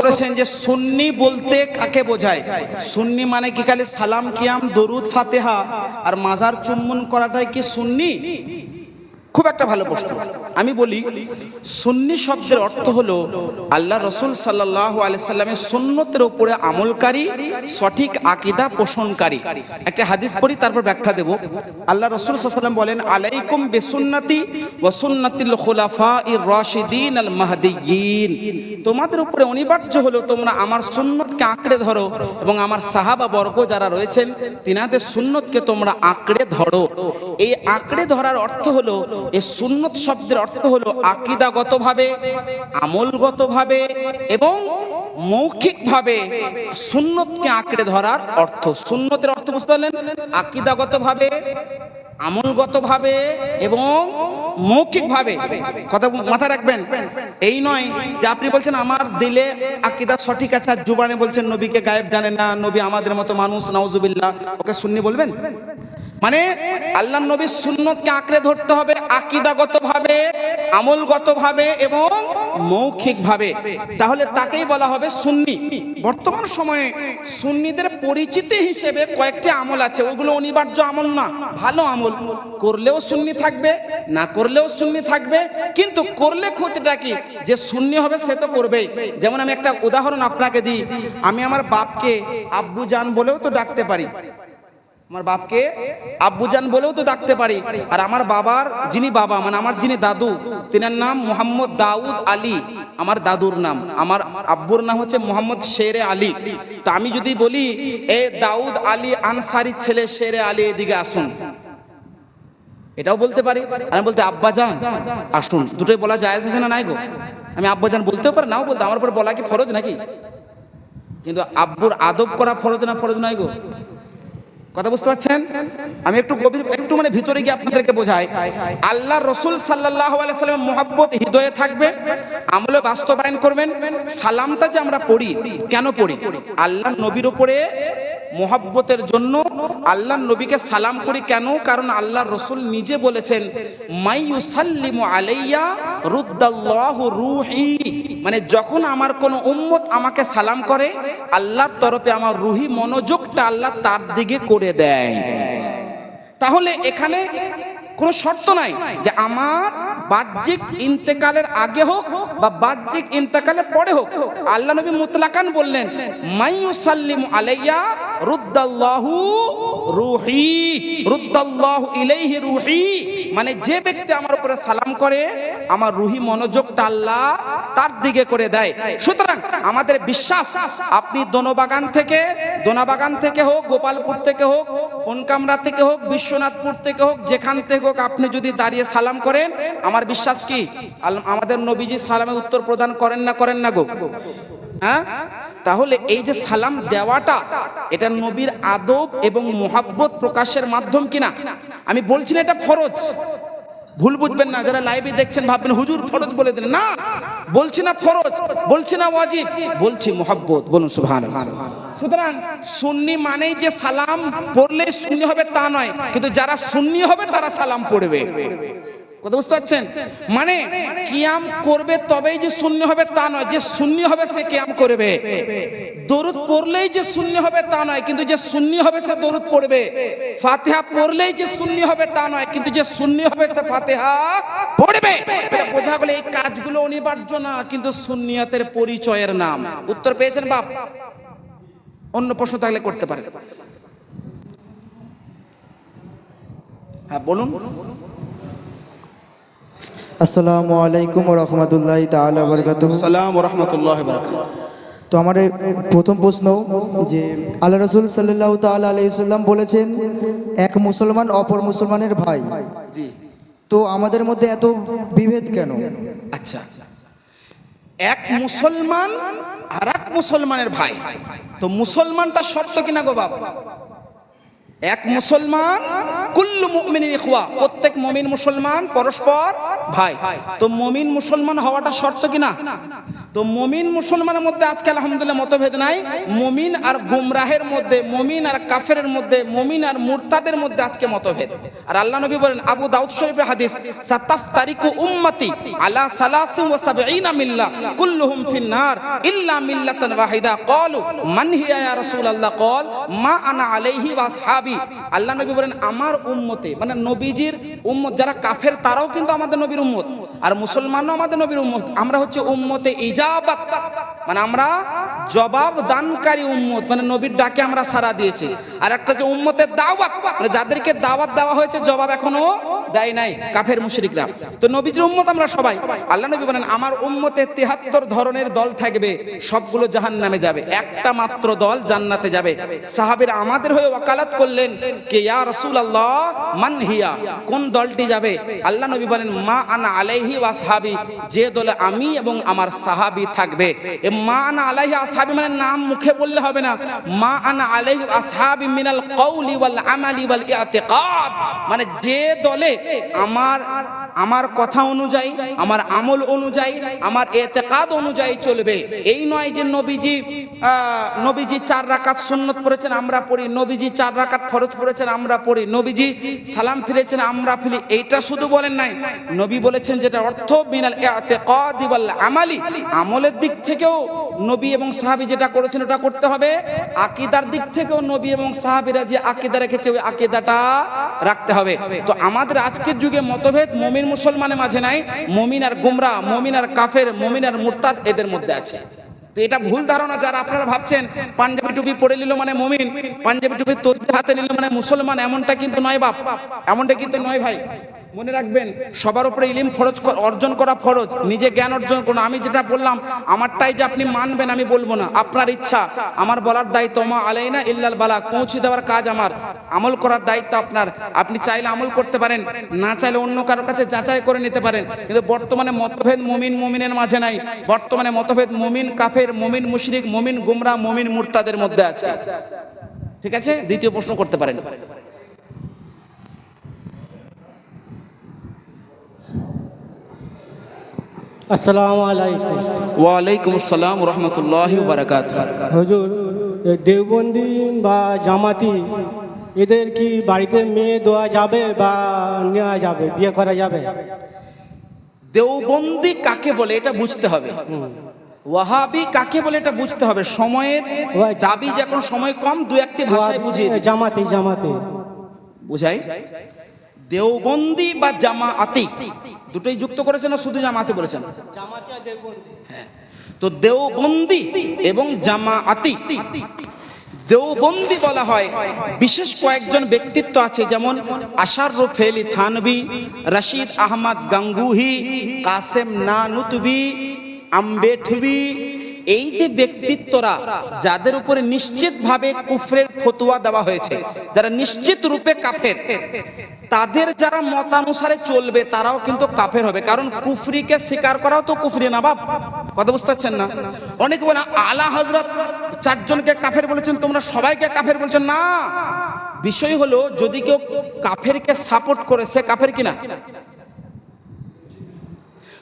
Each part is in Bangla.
করেছেন যে সুন্নি বলতে কাকে বোঝায়? সুন্নি মানে কি খালি সালাম, কিয়াম, দরুদ, ফাতেহা? আর মাজার চুম্বন করাটাই কি সুন্নি? খুব একটা ভালো প্রশ্ন। আমি বলি, সুন্নি শব্দের অর্থ হলো আল্লাহ রসুল সাল্লাহ আলাইসাল্লামের সুন্নতের উপরে আমলকারী, সঠিক আকিদা পোষণকারী। একটা হাদিস পড়ি, তারপর ব্যাখ্যা দেব। আল্লাহ রসুল সাল্লাম বলেন, আলাইকুম বেসুন্নাতি ওয়াসুন্নাতিল খোলাফা ইর রাশিদিন আল মাহদিয়িন তোমাদের উপরে অনিবার্য হলো তোমরা আমার সুন্নতকে আঁকড়ে ধরো এবং আমার সাহাবা বর্গ যারা রয়েছেন, তিনাদের সুন্নতকে তোমরা আঁকড়ে ধরো। এই আঁকড়ে ধরার অর্থ হলো এই সুন্নত শব্দের অর্থ হলো আকিদাগতভাবে, আমলগতভাবে এবং মৌখিকভাবে সুন্নতকে আঁকড়ে ধরার অর্থ। সুন্নতের অর্থ বুঝতে পারলেন? আকিদাগতভাবে, আমলগতভাবে এবং মৌখিকভাবে। কথা মাথায় রাখবেন? এই নয় যে আপনি বলছেন, আমার দিলে আকিদা সঠিক আছে। আর জুবানে বলছেন, নবীকে গায়েব জানেন না। নবী আমাদের মতো মানুষ, নাউজুবিল্লাহ। ওকে শুননি বলবেন? মানে আল্লাহ নবীর সুন্নতকে আঁকড়ে ধরতে হবে আকিদাগতভাবে, আমলগতভাবে এবং মৌখিকভাবে। তাহলে তাকেই বলা হবে সুন্নি। বর্তমান সময়ে সুন্নিদের পরিচিতি হিসেবে কয়েকটি আমল আছে। ওগুলো অনিবার্য আমল না, ভালো আমল। করলেও সুন্নি থাকবে, না করলেও সুন্নি থাকবে। কিন্তু করলে ক্ষতিটা কি? যে সুন্নি হবে সে তো করবেই। যেমন আমি একটা উদাহরণ আপনাকে দিই। আমি আমার বাপকে আব্বু জান বলেও তো ডাকতে পারি। আমার বাপকে আব্বুজান বলেও তো ডাকতে পারি। আর আমার বাবার যিনি বাবা মানে আমার যিনি দাদু, তিনার নাম মোহাম্মদ দাউদ আলী। আমার দাদুর নাম। আমার আব্বুর নাম হচ্ছে মোহাম্মদ শেরে আলী। তো আমি যদি বলি, এ দাউদ আলী আনসারির ছেলে শেরে আলী, এদিকে আসুন। এটাও বলতে পারি। আমি বলতে, আব্বাজান, আসুন। দুটোই বলা যায় আছে না নাই গো? আমি আব্বাজান বলতেও পারি, নাও বলতে। আমার উপরে বলা কি ফরজ নাকি? কিন্তু আব্বুর আদব করা ফরজ না ফরজ নয় গো? কথা বুঝতে পারছেন? আমি একটু গভীর, একটু মানে ভিতরে গিয়ে আপনাদেরকে বোঝাই। আল্লাহ রসুল সাল্লাহ সাল্লামের মোহাব্বত হৃদয়ে থাকবে, আমলে বাস্তবায়ন করবেন, সালামটা যে আমরা পড়ি, কেন পড়ি? আল্লাহ নবীর উপরে মোহাব্বতের জন্য আল্লাহ নবীকে সালাম করি কেন? কারণ আল্লাহ রসুল নিজে বলেছেন আলাইয়া রুদ্দাল্লাহু রুহি। মানে যখন আমার কোনো উম্মত আমাকে সালাম করে, আল্লাহর তরফে আমার রুহি মনোযোগটা আল্লাহ তার দিকে করে দেয়। তাহলে এখানে কোনো শর্ত নাই যে আমার বাহ্যিক ইন্তেকালের আগে হোক বা বাহ্যিক ইন্তেকালের পরে হোক, আল্লাহ নবী মুতলাকান বললেন মাইয়ুসাল্লিমু আলাইয়া রুদ্দাল্লাহু রুহি, রুদ্দাল্লাহু ইলাইহি রুহি। মানে যে ব্যক্তি আমার উপরে সালাম করে, আমার রুহি মনোযোগটা আল্লাহ তার দিকে করে দেয়। সুতরাং আমাদের বিশ্বাস, আপনি দোনোবাগান থেকে, দোনাবাগান থেকে হোক, গোপালপুর থেকে হোক পনকামরা থেকে হোক, বিশ্বনাথপুর থেকে হোক, যেখান থেকে হোক আপনি যদি দাঁড়িয়ে সালাম করেন, আমার বিশ্বাস কি? আমাদের নবীজি সালামে উত্তর প্রদান করেন না করেন না গো? হ্যাঁ? তাহলে এই যে সালাম দেওয়াটা, এটা নবীর আদব এবং মোহাব্বত প্রকাশের মাধ্যম কিনা? আমি বলছি না এটা ফরজ। ভুল বুঝবেন না, যারা লাইভে দেখছেন ভাববেন, হুজুর ফরজ বলে দিলেন। না, বলছি না ফরজ, বলছি না ওয়াজিব, বলছি মোহাব্বত, বলুন সুবহান সুতরাং সুন্নি মানেই যে সালাম পড়লেই সুন্নি হবে তা নয়, কিন্তু যারা সুন্নি হবে তারা সালাম পড়বে। কথা বুঝতে পারছেন? মানে কিয়াম করবে তবেই যে শূন্য হবে তা নয়, যে শূন্য হবে সে কিয়াম করবে। দরুদ পড়লেই যে শূন্য হবে তা নয়, কিন্তু যে শূন্য হবে সে দরুদ পড়বে। ফাতিহা পড়লেই যে শূন্য হবে তা নয়, কিন্তু যে শূন্য হবে সে ফাতিহা পড়বে। এটা বোঝা গেলে এই কাজগুলো অনিবার্য না, কিন্তু সুন্নিয়াতের পরিচয়ের নাম। উত্তর পেয়েছেন বাপ? অন্য প্রশ্ন থাকলে করতে পারেন হ্যাঁ বলুন। আসসালামু আলাইকুম রহমতুল্লাহ তাআলা বারকাতুহু সালাম রহমতুল্লাহ তো আমার এই প্রথম প্রশ্ন যে আল্লাহ রসুল সাল্লাহ তাআলা আলাইসাল্লাম বলেছেন এক মুসলমান অপর মুসলমানের ভাই। জি। তো আমাদের মধ্যে এত বিভেদ কেন? আচ্ছা। এক মুসলমান আর এক মুসলমানের ভাই। তো মুসলমানটা শর্ত কিনা গো বাবা এক মুসলমান, কুল্লু মুমিনিন ইখওয়া, প্রত্যেক মমিন মুসলমান পরস্পর ভাই, তো মমিন মুসলমান হওয়াটা শর্ত কি না তো মমিন মুসলমানের মধ্যে আজকে আলহামদুলিল্লাহ মতভেদ নাই। মমিন আর গুমরাহের মধ্যে, মমিন আর কাফেরের মধ্যে, মমিন আর মুরতাদের মধ্যে আজকে মতভেদ। আর আল্লাহ নবী বলেন, আবু দাউদ শরীফের হাদিস সাতাফ তারিকু উম্মতি আলা সালাসিন ওয়া সাবঈনা মিল্লা কুল্লুহুম ফিন্নার ইল্লা মিল্লাতান ওয়াহিদা। ক্বালু মান হিয়া ইয়া রাসূলুল্লাহ? ক্বাল মা আনা আলাইহি ওয়া আসহাবি। আল্লাহ নবী বলেন, আমার উম্মতে মানে নবীজির উম্মত, যারা কাফের, তারাও কিন্তু আমাদের নবীর উম্মত। আর মুসলমানও আমাদের নবীর উম্মত। আমরা হচ্ছে উম্মতে ইজাবাত। মানে আমরা জবাব দানকারী উম্মত। মানে নবীর ডাকে আমরা সারা দিয়েছি। আর একটা যে উম্মতের দাওয়াত মানে যাদেরকে দাওয়াত দেওয়া হয়েছে, জবাব এখনও দেয় নাই, কাফের মুশরিকরা। তো নবীজির উম্মত আমরা সবাই। আল্লাহ নবী বলেন, আমার উম্মতে তেহাত্তর ধরনের দল থাকবে, সবগুলো জাহান নামে যাবে। একটা মাত্র দল জান্নাতে যাবে। সাহাবীরা আমাদের হয়ে ওয়াকালাত করলেন কে, ইয়া রাসূলুল্লাহ, মান হিয়া? কোন দলটি যাবে? আল্লাহ নবী বলেন, মা আনা আলাইহি ওয়া সাহাবি যে দলে আমি এবং আমার সাহাবি থাকবে। এ মা আনা আলাইহি আসহাবি মানে নাম মুখে বললে হবে না। মা আনা আলাইহি আসহাবি মিনাল কওলি ওয়াল আমালি ওয়াল ইতিকাদ। মানে যে দলে আমার আমার কথা অনুযায়ী, আমার আমল অনুযায়ী, আমার এতেকাদ অনুযায়ী চলবে। এই নয় যে নবীজি নবীজি চার রাকাত সুন্নত পড়েছেন, আমরা পড়ি। নবীজি চার রাকাত ফরজ পড়েছেন, আমরা পড়ি। নবীজি সালাম ফিরেছেন, আমরা ফিরি। এইটা শুধু বলেন নাই। নবী বলেছেন যেটা অর্থ বিনাল ইতিকাদ ওয়াল আমালি। আমলের দিক থেকেও নবী এবং সাহাবি যেটা করেছেন ওটা করতে হবে। আকিদার দিক থেকেও নবী এবং সাহাবীরা যে আকিদা রেখেছে, ওই আকিদাটা রাখতে হবে। তো আমাদের আজকের যুগে মতভেদ মমিন মুসলমানের মাঝে নাই। মমিন আর গুমরা, মমিন আর কাফের, মমিন আর মুরতাদ এদের মধ্যে আছে। তো এটা ভুল ধারণা যারা আপনারা ভাবছেন, পাঞ্জাবি টুপি পরে নিল মানে মমিন, পাঞ্জাবি টুপি তসবি হাতে নিল মানে মুসলমান, এমনটা কিন্তু নয় বাপ, এমনটা কিন্তু নয় ভাই। মনে রাখবেন, সবার উপরে ইলিম ফরজ অর্জন করা ফরজ, নিজে জ্ঞান অর্জন করুন। আমি যেটা বললাম, আমারটাই যে আপনি মানবেন, আমি বলব না। আপনার ইচ্ছা, আমার বলার দায়িত্ব, মা আলাইনা ইল্লাল বালা, পৌঁছে দেওয়ার কাজ আমার। আমল করার দায়িত্ব আপনার। আপনি চাইলে আমল করতে পারেন, না চাইলে অন্য কারোর কাছে যাচাই করে নিতে পারেন। কিন্তু বর্তমানে মতভেদ মমিন মমিনের মাঝে নাই। বর্তমানে মতভেদ মমিন কাফের, মমিন মুশরিক, মমিন গুমরা, মমিন মুরতাদের মধ্যে আছে। ঠিক আছে? দ্বিতীয় প্রশ্ন করতে পারেন। আসসালামু আলাইকুম। ওয়ালাইকুম আসসালাম রহমতুল্লাহ বারাকাত হুজুর দেওবন্দি বা জামাতি এদের কি বাড়িতে মেয়ে দেওয়া যাবে বা নেওয়া যাবে বিয়ে করা যাবে? দেওবন্দি কাকে বলে এটা বুঝতে হবে। ওয়াহাবি কাকে বলে এটা বুঝতে হবে? সময়ের দাবি যখন সময় কম দু একটি ভাষায় বুঝিয়ে জামাতি জামাতি। বুঝাই। দেওবন্দি বা জামাআতি দুটোই যুক্ত করেছেন না শুধু জামাতে বলেছেন? হ্যাঁ। তো দেওবন্দি এবং জামাআতি দেওবন্দি বলা হয়। বিশেষ কয়েকজন ব্যক্তিত্ব আছে যেমন আশার ফেলি থানবি রশিদ আহমদ গাঙ্গুহি কাসেম নানুতবি আম্বেঠবি এই যে ব্যক্তিত্বরা, যাদের উপরে নিশ্চিতভাবে কুফরের ফতুয়া দেওয়া হয়েছে, যারা নিশ্চিত রূপে কাফের, তাদের যারা মতানুসারে চলবে, তারাও কিন্তু কাফের হবে। কারণ কুফরিকে স্বীকার করাও তো কুফরি না, বাপ। কথা বুঝতে পারছেন না? অনেকে বলে, আলা হজরত চারজনকে কাফের বলেছেন, তোমরা সবাইকে কাফের বলছেন। না। বিষয় হলো, যদি কেউ কাফেরকে সাপোর্ট করে, সে কাফের কিনা?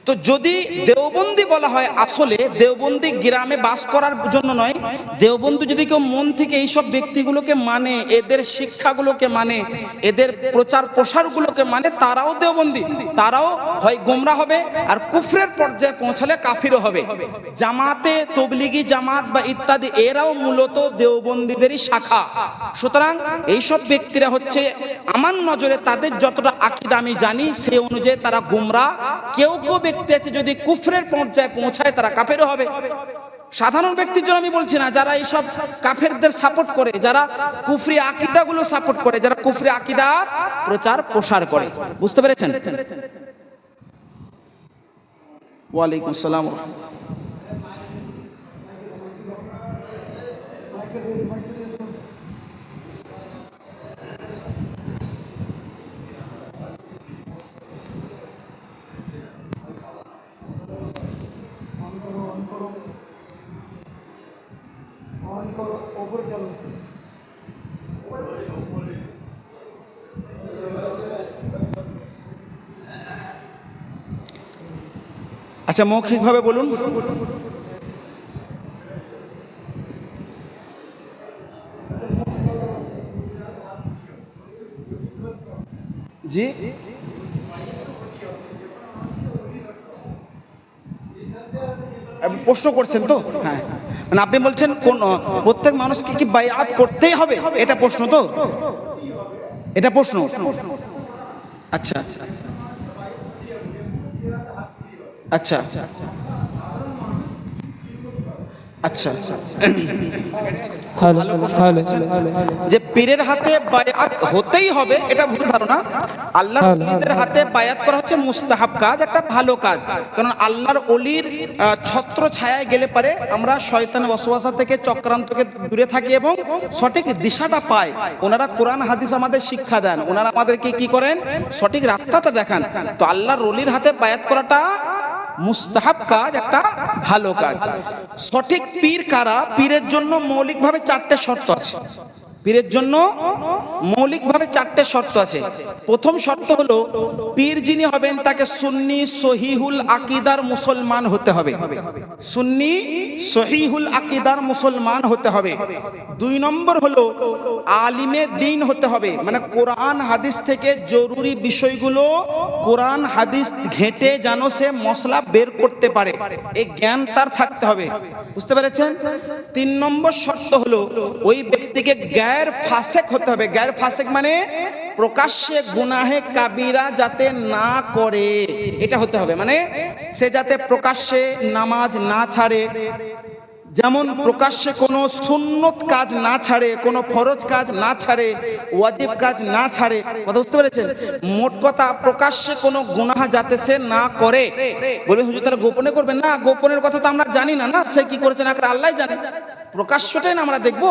তো যদি দেওবন্দি বলা হয় আসলে, দেওবন্দি গ্রামে বাস করার জন্য নয়, দেওবন্দি যদি কেউ মন থেকে এইসব ব্যক্তিগুলোকে মানে এদের শিক্ষাগুলোকে মানে এদের প্রচার প্রসারগুলোকে মানে তারাও দেওবন্দি। তারাও হয় গোমরা হবে আর কুফরের পর্যায়ে পৌঁছালে কাফিরও হবে। জামাতে তবলিগি জামাত বা ইত্যাদি, এরাও মূলত দেওবন্দীদেরই শাখা। সুতরাং এইসব ব্যক্তিরা হচ্ছে, আমার নজরে তাদের যতটা আকিদা আমি জানি, সেই অনুযায়ী তারা গুমরা কেউ কেউ ব্যক্তি আছে যদি কুফরের পর্যায়ে পৌঁছায় তারা কাফেরও হবে। সাধারণ ব্যক্তির জন্য আমি বলছি না, যারা এইসব কাফেরদের সাপোর্ট করে, যারা কুফরি আকিদাগুলো সাপোর্ট করে, যারা কুফরি আকিদার প্রচার প্রসার করে। বুঝতে পেরেছেন? ওয়ালাইকুম আসসালাম অন করো অন করো অন করো ওপরে চলো। আচ্ছা মৌখিকভাবে বলুন। জি। প্রশ্ন করছেন তো? হ্যাঁ। মানে আপনি বলছেন কোন, প্রত্যেক মানুষকে কি বায়াত করতেই হবে? এটা প্রশ্ন তো? এটা প্রশ্ন। আচ্ছা আচ্ছা। আচ্ছা। প্রশ্ন যে পীরের হাতে বায়াত হতেই হবে এটা ভুল ধারণা। আল্লাহর ওলিদের হাতে বায়াত করা হচ্ছে মুস্তাহাব কাজ একটা ভালো কাজ। কারণ আল্লাহর অলির ছত্র ছায়ায় গেলে পারে আমরা শয়তান বসবাসা থেকে চক্রান্তকে দূরে থাকি এবং সঠিক দিশাটা পাই। ওনারা কোরআন হাদিস আমাদের শিক্ষা দেন। ওনারা আমাদেরকে কি করেন? সঠিক রাস্তাটা দেখান। তো আল্লাহর অলির হাতে বায়াত করাটা মুস্তাহাব কাজ একটা ভালো কাজ। সঠিক পীর কারা? পীরের জন্য মৌলিকভাবে চারটে শর্ত আছে। পীরের জন্য মৌলিকভাবে চারটে শর্ত আছে। প্রথম শর্ত হলো, পীর যিনি হবেন তাকে সুন্নি সহিহুল আকিদার মুসলমান হতে হবে। সুন্নি সহিহুল আকিদার মুসলমান হতে হবে। দুই নম্বর হলো, আলিমে দিন হতে হবে। মানে কোরআন, হাদিস থেকে জরুরি বিষয়গুলো কোরআন, হাদিস ঘেটে যেন সে মশলা বের করতে পারে। এই জ্ঞান তার থাকতে হবে। বুঝতে পেরেছেন? তিন নম্বর শর্ত হলো, ওই ব্যক্তিকে গ্যার ফাসেক হতে হবে। গ্যার ফাসেক মানে প্রকাশ্যে গুনাহে কাবিরা যাতে না করে। এটা হতে হবে। মানে সে যাতে প্রকাশ্যে নামাজ না ছাড়ে। যেমন প্রকাশ্যে কোনো সুন্নত কাজ না ছাড়ে, কোনো ফরজ কাজ না ছাড়ে, ওয়াজিব কাজ না ছাড়ে, কথা বুঝতে পেরেছেন? মোট কথা প্রকাশ্যে কোনো গুনাহ যাতে সে না করে। বলে, হুজুর, তাহলে গোপনে করবে না? গোপনের কথা তো আমরা জানি না না? সে কি করেছে না আল্লাহ জানে। প্রকাশ্যটাই না আমরা দেখব।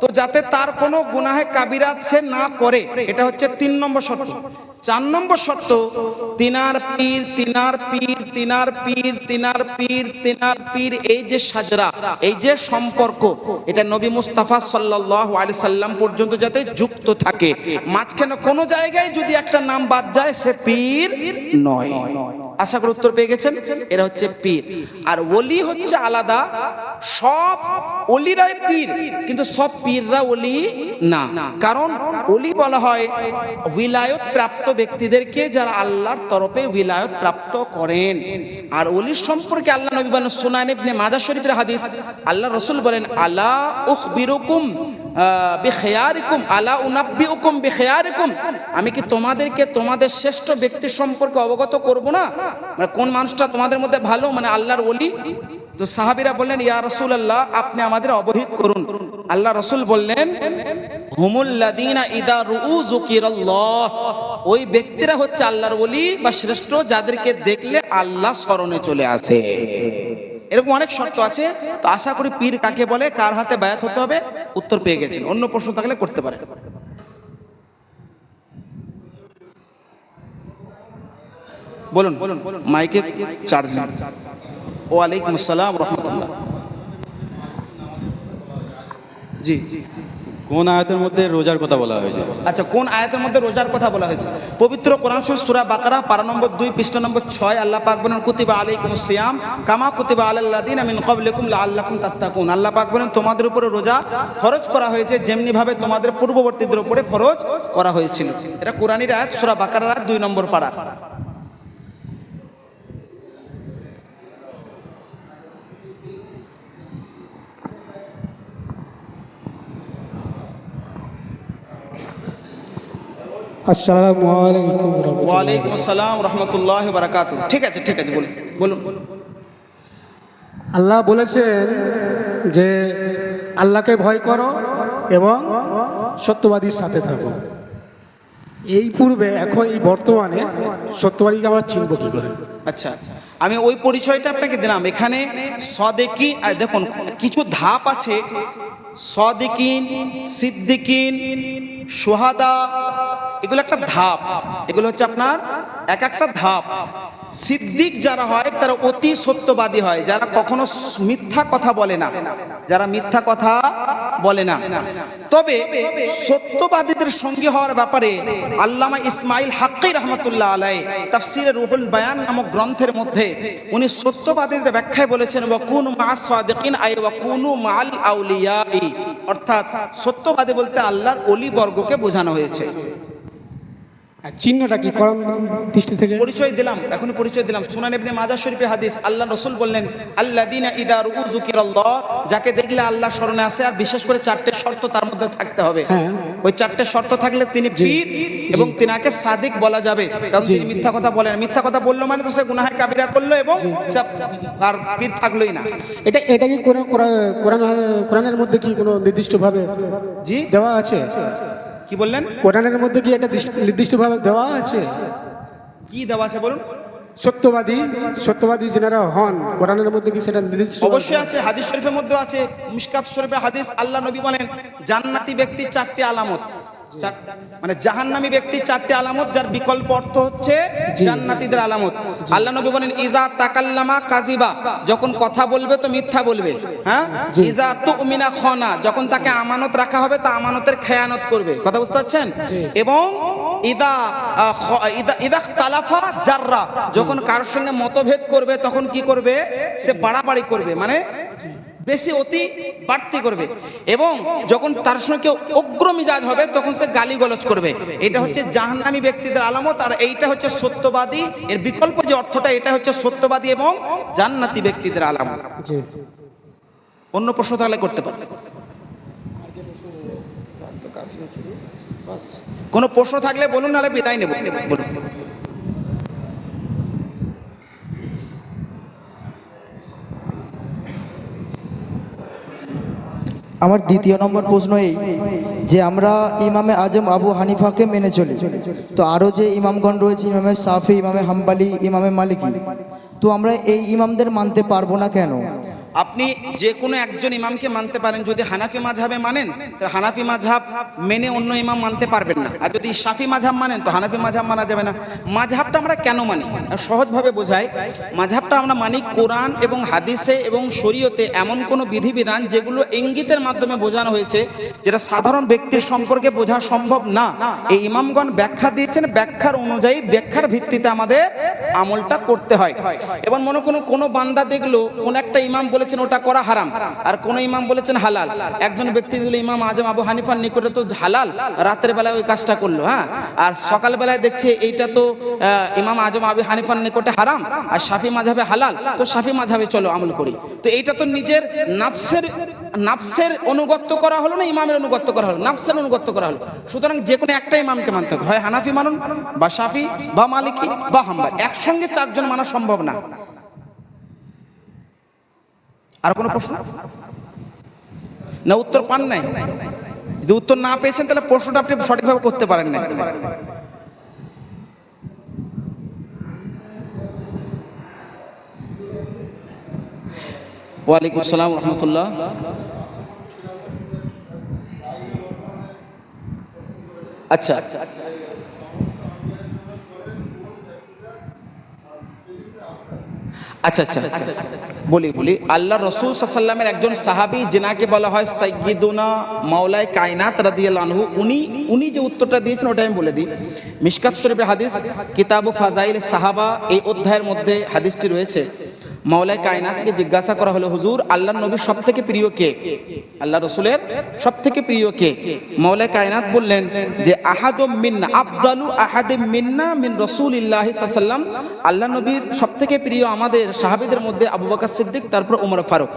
তো যাতে তার কোনো গুনাহে কাবিরাত সে না করে, এটা হচ্ছে তিন নম্বর শর্ত। চার নম্বর শর্ত, তিনার পীর তিনার পীর তিনার পীর তিনার পীর তিনার পীর, এই যে সাজরা, এই যে সম্পর্ক, এটা নবী মুস্তাফা সাল্লাহ আলি সাল্লাম পর্যন্ত যাতে যুক্ত থাকে। মাঝখানে কোনো জায়গায় যদি একটা নাম বাদ যায়, সে পীর নয় নয় নয়। আশা করি উত্তর পেয়ে গেছেন। এরা হচ্ছে পীর। আর ওলি হচ্ছে আলাদা। সব অলিরাই পীর, কিন্তু সব পীররা ওলি না। কারণ ওলি বলা হয় উইলায়ত প্রাপ্ত ব্যক্তিদেরকে যারা আল্লাহর তরফে উইলায়ত প্রাপ্ত করেন। আর ওলির সম্পর্কে আল্লাহ নবী বলেন সুনান ইবনে মাজাহ শরীফের হাদিস। আল্লাহ রসুল বলেন, আলা উখবিরুকুম বেখেয়ারিকুম, আলা উনাব্বিউকুম, বেখেয়ারিকুম। আমি কি তোমাদেরকে তোমাদের শ্রেষ্ঠ ব্যক্তি সম্পর্কে অবগত করব না? মানে কোন মানুষটা তোমাদের মধ্যে ভালো? মানে আল্লাহর ওলি। তো সাহাবিরা বললেন, ইয়া রসুল আল্লাহ আপনি আমাদের অবহিত করুন। আল্লাহ রসুল বললেন হুমুল্লাদিনা ইদা রুউ যুকিরাল্লাহ। ওই ব্যক্তিরা হচ্ছে আল্লাহর ওলি বা শ্রেষ্ঠ, যাদেরকে দেখলে আল্লাহ স্মরণে চলে আসে। এরকম অনেক শর্ত আছে। তো আশা করি পীর কাকে বলে, কার হাতে বায়াত হতে হবে, উত্তর পেয়ে গেছেন। অন্য প্রশ্ন থাকলে করতে পারে বলুন, মাইকে চার্জ নেন। ওয়ালাইকুম আসসালাম রহমতুল্লাহ। জি। কোন আয়াতের মধ্যে রোজার কথা বলা হয়েছে? আচ্ছা কোন আয়াতের মধ্যে রোজার কথা বলা হয়েছে? পবিত্র কোরআন সূরা বাকারা, পারা নম্বর দুই, পৃষ্ঠা নম্বর ছয়, আল্লাহ পাক বলেন, কুতিবা আলাইকুম সিয়াম কামা কুতিবা আলাল্লাদিন মিন ক্বাবলিকুম লাআল্লাকুম তাত্তাকুন। আল্লাহ পাক বলেন, তোমাদের উপরে রোজা ফরজ করা হয়েছে যেমনি ভাবে তোমাদের পূর্ববর্তীদের উপরে ফরজ করা হয়েছিল। এটা কোরআনের আয়াত, সূরা বাকারার দুই নম্বর পারা। আসসালামু আলাইকুম ওয়ালাইকুম আসসালাম রহমতুল্লাহ বারাকাত ঠিক আছে ঠিক আছে বলুন বলুন। আল্লাহ বলেছেন যে আল্লাহকে ভয় করো এবং সত্যবাদীর সাথে থাকো। এই পূর্বে এখন এই বর্তমানে সত্যবাদীকে আমরা চিনব কী করে আচ্ছা আমি ওই পরিচয়টা আপনাকে দিলাম। এখানে সদেকি দেখুন কিছু ধাপ আছে। সদিকিন সিদ্দিকিন সোহাদা এগুলো একটা ধাপ। এগুলো হচ্ছে আপনার এক একটা ধাপ। সিদ্দিক যারা হয়, তারা অতি সত্যবাদী হয়। যারা কখনো মিথ্যা কথা বলে না। যারা মিথ্যা কথা বলে না। তবে সত্যবাদীদের সঙ্গী হওয়ার ব্যাপারে আল্লামা ইসমাইল হাক্কি রহমতুল্লাহ আলাই তাফসিরে রুহুল বায়ান নামক গ্রন্থের মধ্যে উনি সত্যবাদীদের ব্যাখ্যায় বলেছেন, ওয়াকুনু মা সাদিকিন আই ওয়াকুনু মাল আউলিয়াই। অর্থাৎ সত্যবাদী বলতে আল্লাহর অলি বর্গকে বোঝানো হয়েছে। আর চিহ্নটা কি করম দৃষ্টি থেকে? পরিচয় দিলাম এখনই পরিচয় দিলাম। সুনান ইবনে মাজাহ শরীফের হাদিস আল্লাহ রসুল বললেন আল্লাদিনা ইদা রুউ যুকিরাল্লাহ যাকে দেখলে আল্লাহ স্মরণে আসে আর বিশেষ করে চারটে শর্ত তার মধ্যে থাকতে হবে। হ্যাঁ। ওই চারটে শর্ত থাকলে তিনি পীর এবং তিনাকে সাদিক বলা যাবে। কারণ তিনি মিথ্যা কথা বলেন। মিথ্যা কথা বলল মানে তো সে গুনাহে কাবিরা করল এবং আর পীর থাকলোই না। এটা এটা কি কোরআন কোরআনের মধ্যে কি কোনো নির্দিষ্টভাবে জি। দেওয়া আছে? কি বললেন? কোরআনের মধ্যে কি একটা নির্দিষ্টভাবে দেওয়া আছে? কি দেওয়া আছে বলুন? সত্যবাদী সত্যবাদী যেনারা হন কোরআনের মধ্যে কি সেটা নির্দিষ্ট অবশ্যই আছে হাদিস শরীফের মধ্যে আছে। মিশকাত শরীফের হাদিস আল্লাহ নবী বলেন জান্নাতি ব্যক্তির চারটি আলামত। মানে জাহান্নামী ব্যক্তি চারটি আলামত যার বিকল্প অর্থ হচ্ছে জান্নাতীদের আলামত। আল্লাহ নবী বলেন ইজা তাকাল্লামা কাজিবা যখন কথা বলবে তো মিথ্যা বলবে হ্যাঁ? ইজা তুমিনা খনা। যখন তাকে আমানত রাখা হবে তা আমানতের খেয়ানত করবে। কথা বুঝতে পারছেন? এবং ইদা ইদা ইদা তালাফা জাররা। যখন কারোর সঙ্গে মতভেদ করবে তখন কি করবে? সে বাড়াবাড়ি করবে। মানে বেশি অতি বাড়তি করবে। এবং যখন তার সঙ্গে কেউ অগ্র মিজাজ হবে তখন সে গালি গলজ করবে। এটা হচ্ছে জাহান্নামী ব্যক্তিদের আলামত আর এইটা হচ্ছে সত্যবাদী। এর বিকল্প যে অর্থটা এটা হচ্ছে সত্যবাদী এবং জান্নাতি ব্যক্তিদের আলামত। অন্য প্রশ্ন তাহলে করতে পারে কোনো প্রশ্ন থাকলে বলুন নাহলে বিদায় নেব। বলুন। আমার দ্বিতীয় নম্বর প্রশ্ন এই, যে আমরা ইমামে আজম আবু হানিফাকে মেনে চলি। তো আরও যে ইমামগণ রয়েছে, ইমামে সাফি, ইমামে হাম্বালি, ইমামে মালিকি, তো আমরা এই ইমামদের মানতে পারব না কেন? আপনি যে কোনো একজন ইমামকে মানতে পারেন, যদি হানাফি মাঝহাবে মানেন, তাহলে হানাফি মাঝহাব মেনে অন্য ইমাম মানতে পারবেন না। আর যদি শাফি মাঝহাব মানেন, তো হানাফি মাঝহাব মানা যাবে না। মাঝহাবটা আমরা কেন মানি? সহজভাবে বোঝাই মাঝহাবটা আমরা মানি কোরআন এবং হাদিসে এবং শরীয়তে এমন কোনো বিধিবিধান যেগুলো ইঙ্গিতের মাধ্যমে বোঝানো হয়েছে, যেটা সাধারণ ব্যক্তির সম্পর্কে বোঝা সম্ভব না। এই ইমামগণ ব্যাখ্যা দিয়েছেন, ব্যাখ্যার অনুযায়ী, ব্যাখ্যার ভিত্তিতে আমাদের আমলটা করতে হয়। এবং মনে কোনো কোনো বান্দা দেখল, কোন একটা ইমাম বলেছেন ওটা করা হারাম। আর কোন ইমাম বলেছেন হালাল। একজন ব্যক্তি দিল ইমাম আজম আবু হানিফার নিকটে তো হালাল, রাতের বেলায় ওই কাজটা করল হ্যাঁ? আর সকাল বেলায় দেখছে এইটা তো ইমাম আজম আবু হানিফার নিকটে হারাম, আর শাফি মাঝাবে হালাল। তো শাফি মাঝাবে চলো আমল করি। তো এইটা তো নিজের নাফসের নাফসের অনুগত্য করা হলো না ইমামের অনুগত্য করা হলো? নাফসের অনুগত্য করা হলো। সুতরাং যে কোনো একটা ইমামকে মানতে হবে। হয় হানাফি মানুন, বা শাফি, বা মালিকি, বা হাম্বা একসঙ্গে চারজন মানা সম্ভব না। আর কোনো প্রশ্ন? না, উত্তর পান নাই। যদি উত্তর না পেয়েছেন, তাহলে প্রশ্নটা আপনি সঠিকভাবে করতে পারেন না ওয়ালাইকুম আসসালাম রহমতুল্লাহ। আচ্ছা। আচ্ছা আচ্ছা। বলি বলি। আল্লাহ রসুল সাল্লামের একজন সাহাবি, যেনাকে বলা হয় সৈয়দুনা মাওলায় কায়নাত রাদিয়াল আনহু, উনি উনি যে উত্তরটা দিয়েছেন ওটা আমি বলে দিই। মিশকাত শরীফের হাদিস, কিতাবু ফাজাইল সাহাবা, এই অধ্যায়ের মধ্যে হাদিসটি রয়েছে। মাওলায় কায়নাতকে জিজ্ঞাসা করা হলো, হুজুর আল্লাহ নবীর সব থেকে প্রিয় কে? আল্লাহ রসুলের সব থেকে প্রিয় কে? মাওলায় কায়নাত বললেন যে, আহাদম মিন্না, আফদালু আহাদে মিন্না মিন রসুলিল্লাহ সাল্লাম আল্লাহ নবীর সব থেকে প্রিয় আমাদের সাহাবীদের মধ্যে আবু বকর সিদ্দিক, তারপর উমর ফারুক।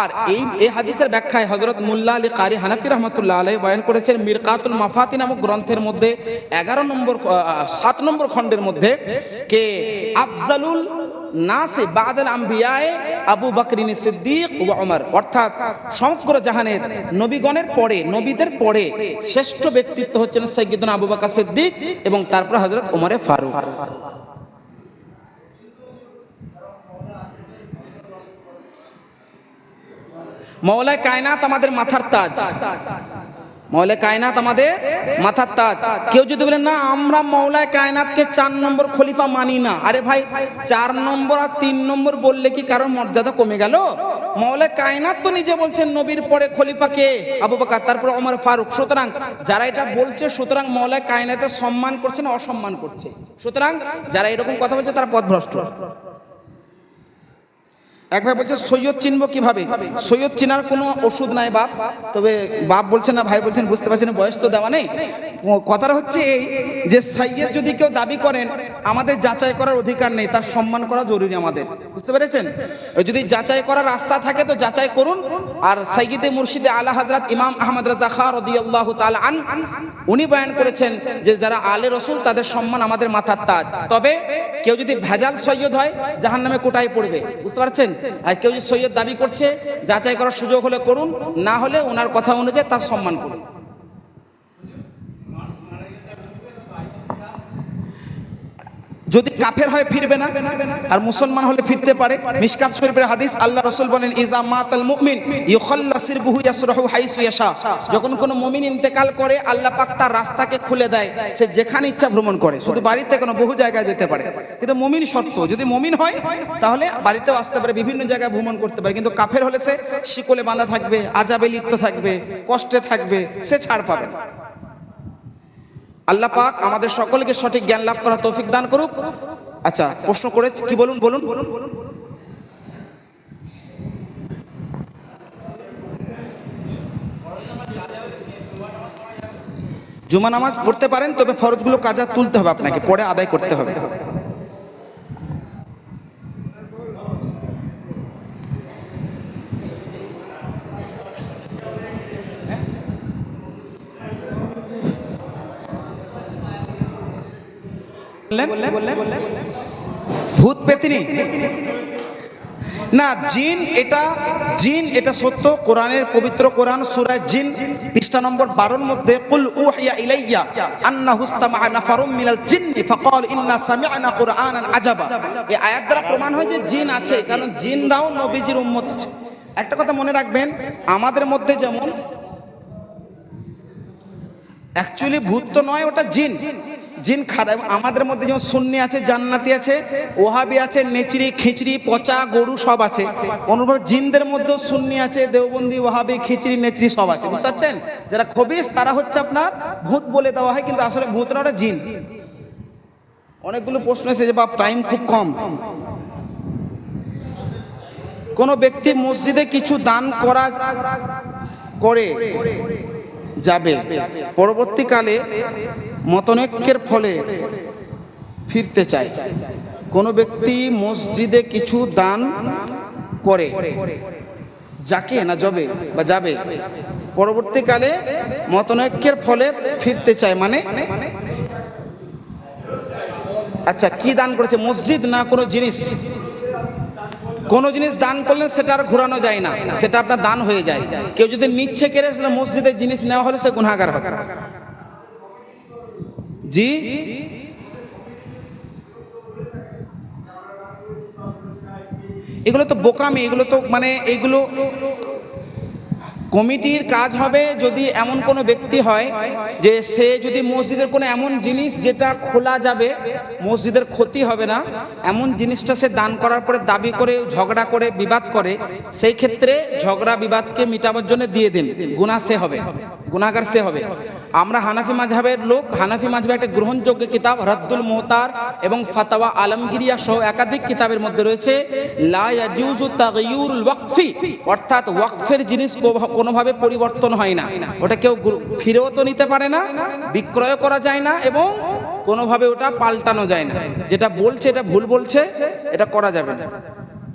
আর এই এই হাদিসের ব্যাখ্যায় হজরত মুল্লা আলী কারি হানাফি রহমতুল্লাহ আলাই বয়ান করেছেন, মিরকাতুল মাফাতি নামক গ্রন্থের মধ্যে এগারো নম্বর সাত নম্বর খণ্ডের মধ্যে, কে আফজালুল নাসে বাদাল আম্বিয়ায় আবু বকরিন সিদ্দিক ও ওমর অর্থাৎ সমগ্র জাহানের নবীগণের পরে, নবীদের পরে শ্রেষ্ঠ ব্যক্তিত্ব হচ্ছেন সৈয়দনা আবু বকর সিদ্দিক এবং তারপর হযরত ওমরে ফারুক। মৌলায় কায়নাত আমাদের মাথার তাজ। মৌলায় কায়নাত আমাদের মাথার তাজ। কেউ যদি বলেন না, আমরা মৌলায় কায়নাতকে চার নম্বর খলিফা মানি না। আরে ভাই, চার নম্বর আর তিন নম্বর বললে কি কারোর মর্যাদা কমে গেল? মৌলায় কায়নাত তো নিজে বলছেন নবীর পরে খলিফা কে? আবু বকর, তারপর ওমর ফারুক। সুতরাং যারা এটা বলছে, সুতরাং মৌলায় কায়নাতের সম্মান করছে না অসম্মান করছে? সুতরাং যারা এরকম কথা বলছে, তারা পথভ্রষ্ট। এক ভাই বলছে, সৈয়দ চিনবো কীভাবে? সৈয়দ চিনার কোনো ওষুধ নাই বাপ। তবে বাপ বলছেন না, ভাই বলছেন, বুঝতে পারছেন, বয়স তো দেওয়া নেই। কথাটা হচ্ছে এই যে, সৈয়দ যদি কেউ দাবি করেন আমাদের যাচাই করার অধিকার নেই, তার সম্মান করা জরুরি আমাদের। বুঝতে পেরেছেন? যদি যাচাই করার রাস্তা থাকে তো যাচাই করুন। আর সাইগিদে মুর্শিদে আলা হাজরাত ইমাম আহমদ রাজা খা রদিয়াল্লাহু তাআলা আন, উনি বয়ান করেছেন যে যারা আলে রসুল, তাদের সম্মান আমাদের মাথার তাজ। তবে কেউ যদি ভেজাল সৈয়দ হয় জাহান নামে কোটায় পড়বে। বুঝতে পারছেন? আর কেউ যদি সৈয়দ দাবি করছে, যাচাই করার সুযোগ হলে করুন, না হলে ওনার কথা অনুযায়ী তার সম্মান করুন। যদি কাফের হয় ফিরবে না, আর মুসলমান হলে ফিরতে পারে, মিশকাত শরীফের হাদিস, আল্লাহ রসুল বলেন ইজা মাতাল মুমিন, ইউখাল্লা সিরবুহু ইয়াসরাহু হাইসু ইয়াশা। যখন কোনো মুমিন ইন্তেকাল করে, আল্লাহ পাক তার রাস্তাকে খুলে দেয়, সে যেখানে ইচ্ছা ভ্রমণ করে। শুধু বাড়িতে কোনো বহু জায়গায় যেতে পারে। কিন্তু মুমিন শর্ত, যদি মুমিন হয়, তাহলে বাড়িতেও আসতে পারে, বিভিন্ন জায়গায় ভ্রমণ করতে পারে। কিন্তু কাফের হলে সে শিকলে বাঁধা থাকবে, আজাবে লিপ্ত থাকবে, কষ্টে থাকবে, সে ছাড় পাবে না। আল্লাহ পাক আমাদের সকলকে সঠিক জ্ঞান লাভ করার তৌফিক দান করুক। আচ্ছা প্রশ্ন করে, কি বলুন বলুন? জুমা নামাজ পড়তে পারেন, তবে ফরজগুলো কাজা তুলতে হবে আপনাকে, পরে আদায় করতে হবে। ভূত পেতিনি? না, জিন এটা জিন এটা সত্য। কোরআনের পবিত্র কোরআন সূরায় জিন, পৃষ্ঠা নম্বর বারোর মধ্যে, কুল উহিয়া ইলাইয়া ফাকাল ইন্না আজাবা। এই আয়াত দ্বারা প্রমাণ হয় যে জিন আছে, কারণ জিনরাও নবীজির উম্মত আছে। একটা কথা মনে রাখবেন, আমাদের মধ্যে যেমন অ্যাকচুয়ালি ভূত তো নয়, ওটা জিন। জিন খারাপ আমাদের মধ্যে যেমন সুন্নি আছে, জান্নাতি আছে, ওহাবি আছে, নেচড়ি, খিচড়ি, পচা, গরু সব আছে। অনুভব, জিনদের মধ্যেও সুন্নি আছে, দেওবন্দি, ওহাবি, খিচড়ি, নেচড়ি সব আছে। বুঝতে পারছেন? যারা খবিস, তারা হচ্ছে আপনার ভূত বলে দেওয়া হয়, কিন্তু আসলে ভূতরা ওটা জিন। অনেকগুলো প্রশ্ন এসেছে বাপ টাইম খুব কম। কোনো ব্যক্তি মসজিদে কিছু দান করা করে, যাবে। পরবর্তীকালে মতনৈক্যের ফলে ফিরতে চায়। কোনো ব্যক্তি মসজিদে কিছু দান করে, যাকে না যাবে বা যাবে, পরবর্তীকালে মতনৈক্যের ফলে ফিরতে চায় মানে আচ্ছা কি দান করেছে? মসজিদ না কোনো জিনিস? কোনো জিনিস দান করলে সেটা আর ঘোরানো যায় না, সেটা আপনার দান হয়ে যায়। কেউ যদি নিচ্ছে কেড়ে মসজিদের জিনিস নেওয়া হলে সে গুণাগার হবে। জি? এগুলো তো বোকামি, এগুলো তো মানে এগুলো কমিটির কাজ হবে যদি এমন কোনো ব্যক্তি হয় যে সে যদি মসজিদের কোনো এমন জিনিস যেটা খোলা যাবে, মসজিদের ক্ষতি হবে না, এমন জিনিসটা সে দান করার পরে দাবি করে, ঝগড়া করে, বিবাদ করে, সেই ক্ষেত্রে ঝগড়া বিবাদকে মিটাবার জন্য দিয়ে দিন। গুণা সে হবে গুণাগার সে হবে। আমরা হানাফি মাঝহাবের লোক, হানাফি মাঝহাবে একটা গ্রহণযোগ্য কিতাব, রদ্দুল মোহতার এবং ফাতাওয়া আলমগিরিয়া সহ একাধিক কিতাবের মধ্যে রয়েছে অর্থাৎ ওয়াকফের জিনিস কোনোভাবে পরিবর্তন হয় না। ওটা কেউ ফিরেও তো নিতে পারে না বিক্রয় করা যায় না এবং কোনোভাবে ওটা পাল্টানো যায় না। যেটা বলছে, এটা ভুল বলছে, এটা করা যাবে না।